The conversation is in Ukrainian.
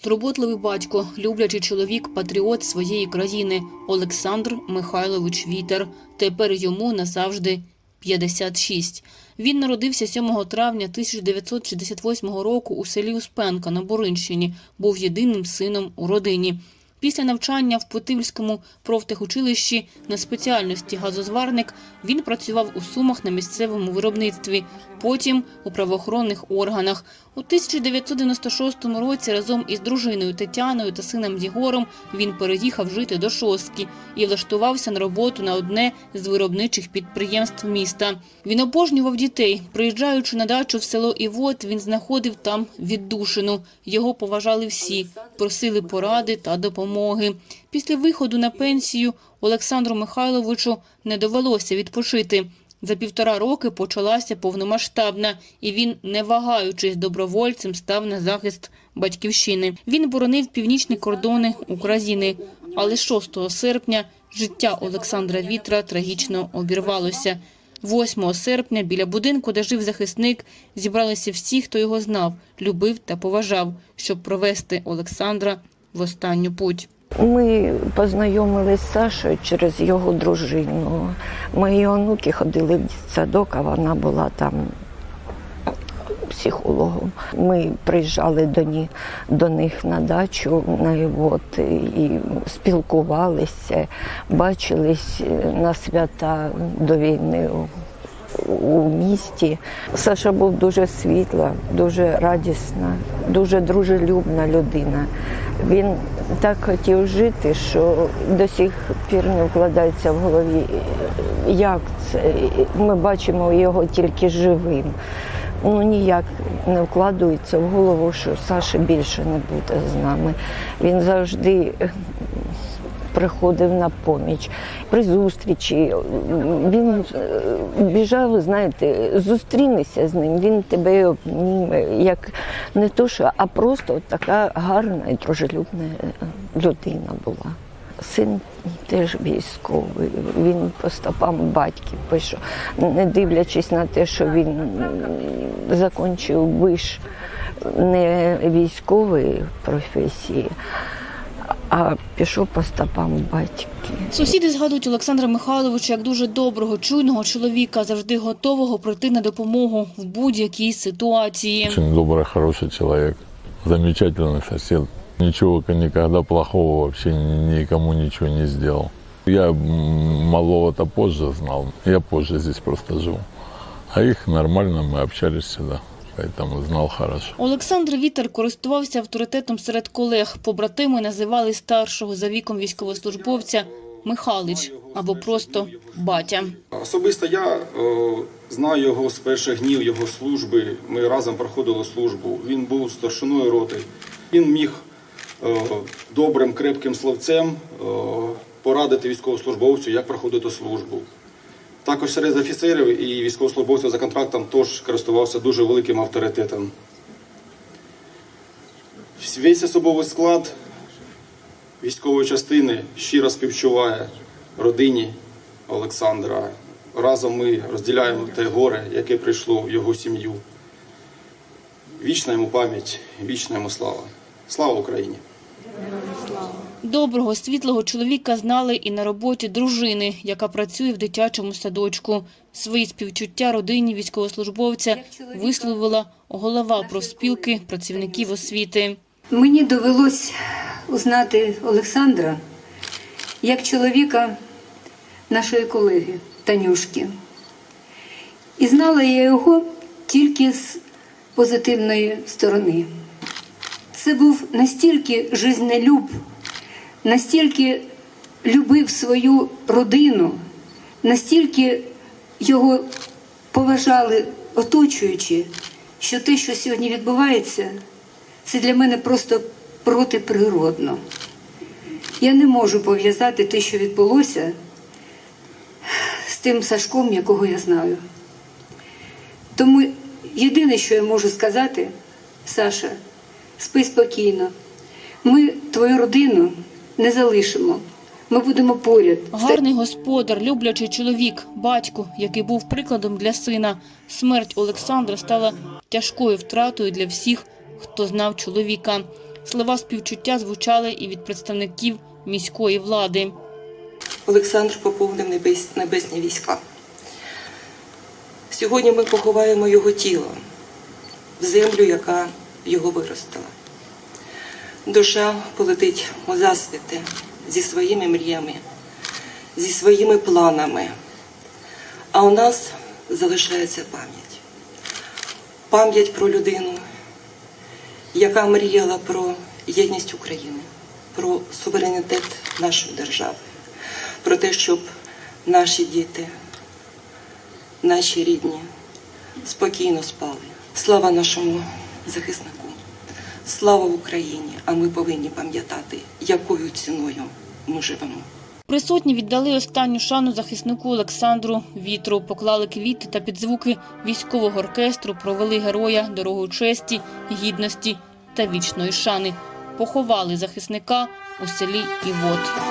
Турботливий батько, люблячий чоловік, патріот своєї країни Олександр Михайлович Вітер. Тепер йому назавжди 56. Він народився 7 травня 1968 року у селі Успенка на Боринщині. Був єдиним сином у родині. Після навчання в Путивльському профтехучилищі на спеціальності газозварник він працював у Сумах на місцевому виробництві, потім у правоохоронних органах. У 1996 році разом із дружиною Тетяною та сином Єгором він переїхав жити до Шостки і влаштувався на роботу на одне з виробничих підприємств міста. Він обожнював дітей. Приїжджаючи на дачу в село Івот, він знаходив там віддушину. Його поважали всі, просили поради та допомоги. Після виходу на пенсію Олександру Михайловичу не довелося відпочити. За півтора роки почалася повномасштабна, і він, не вагаючись добровольцем, став на захист батьківщини. Він боронив північні кордони України. Але 6 серпня життя Олександра Вітра трагічно обірвалося. 8 серпня біля будинку, де жив захисник, зібралися всі, хто його знав, любив та поважав, щоб провести Олександра в останню путь. Ми познайомилися з Сашою через його дружину. Мої онуки ходили в дитсадок, а вона була там психологом. Ми приїжджали до, ні, до них на дачу на Івот і спілкувалися, бачились на свята до війни у- місті. Саша був дуже світла, дуже радісна, дуже дружелюбна людина. Він так хотів жити, що до сих пір не вкладається в голові, як це. Ми бачимо його тільки живим. Ну ніяк не вкладається в голову, що Саші більше не буде з нами. Він завжди приходив на поміч. При зустрічі він е, біжав, знаєте, зустрінешся з ним, він тебе як не то, що, а просто така гарна і дружелюбна е, людина була. Син теж військовий, він по стопам батьків пішов, не дивлячись на те, що він закінчив виш не військової професії, а пішов по стопам батьків. Сусіди згадують Олександра Михайловича як дуже доброго, чуйного чоловіка, завжди готового прийти на допомогу в будь-якій ситуації. Очень добрый, хороший человек, замечательный сосед. Ничего никогда плохого вообще никому ничего не сделал. Я м, малого-то позже знал, я позже здесь просто жил. А их нормально, мы общались всегда, поэтому знал хорошо. Олександр Вітер користувався авторитетом серед колег. Побратими називали старшого за віком військовослужбовця Михалич або просто батя. Особисто я е, знаю його з перших днів його служби. Ми разом проходили службу. Він був старшиною роти. Він міг е, добрим, крепким словцем е, порадити військовослужбовцю, як проходити службу. Також серед офіцерів і військовослужбовців за контрактом теж користувався дуже великим авторитетом. Весь особовий склад військової частини щиро співчуває родині Олександра. Разом ми розділяємо те горе, яке прийшло в його сім'ю. Вічна йому пам'ять, вічна йому слава. Слава Україні! Доброго, світлого чоловіка знали і на роботі дружини, яка працює в дитячому садочку. Свої співчуття родині військовослужбовця висловила голова профспілки працівників освіти. Мені довелось узнати Олександра як чоловіка нашої колеги Танюшки. І знала я його тільки з позитивної сторони. Це був настільки жизнелюб, настільки любив свою родину, настільки його поважали оточуючі, що те, що сьогодні відбувається, це для мене просто протиприродно. Я не можу пов'язати те, що відбулося, з тим Сашком, якого я знаю. Тому єдине, що я можу сказати, Саша, спи спокійно. Ми твою родину не залишимо. Ми будемо поряд. Гарний господар, люблячий чоловік, батько, який був прикладом для сина. Смерть Олександра стала тяжкою втратою для всіх, хто знав чоловіка. Слова співчуття звучали і від представників міської влади. Олександр поповнив небес, небесні війська. Сьогодні ми поховаємо його тіло в землю, яка його виростила. Душа полетить у засвіти зі своїми мріями, зі своїми планами. А у нас залишається пам'ять. Пам'ять про людину, яка мріяла про єдність України, про суверенітет нашої держави про те, щоб наші діти, наші рідні спокійно спали. Слава нашому захиснику, слава Україні! А ми повинні пам'ятати, якою ціною ми живемо. Присутні віддали останню шану захиснику Олександру Вітру, поклали квіти та під звуки військового оркестру провели героя дорогою честі, гідності та вічної шани. Поховали захисника у селі Івот.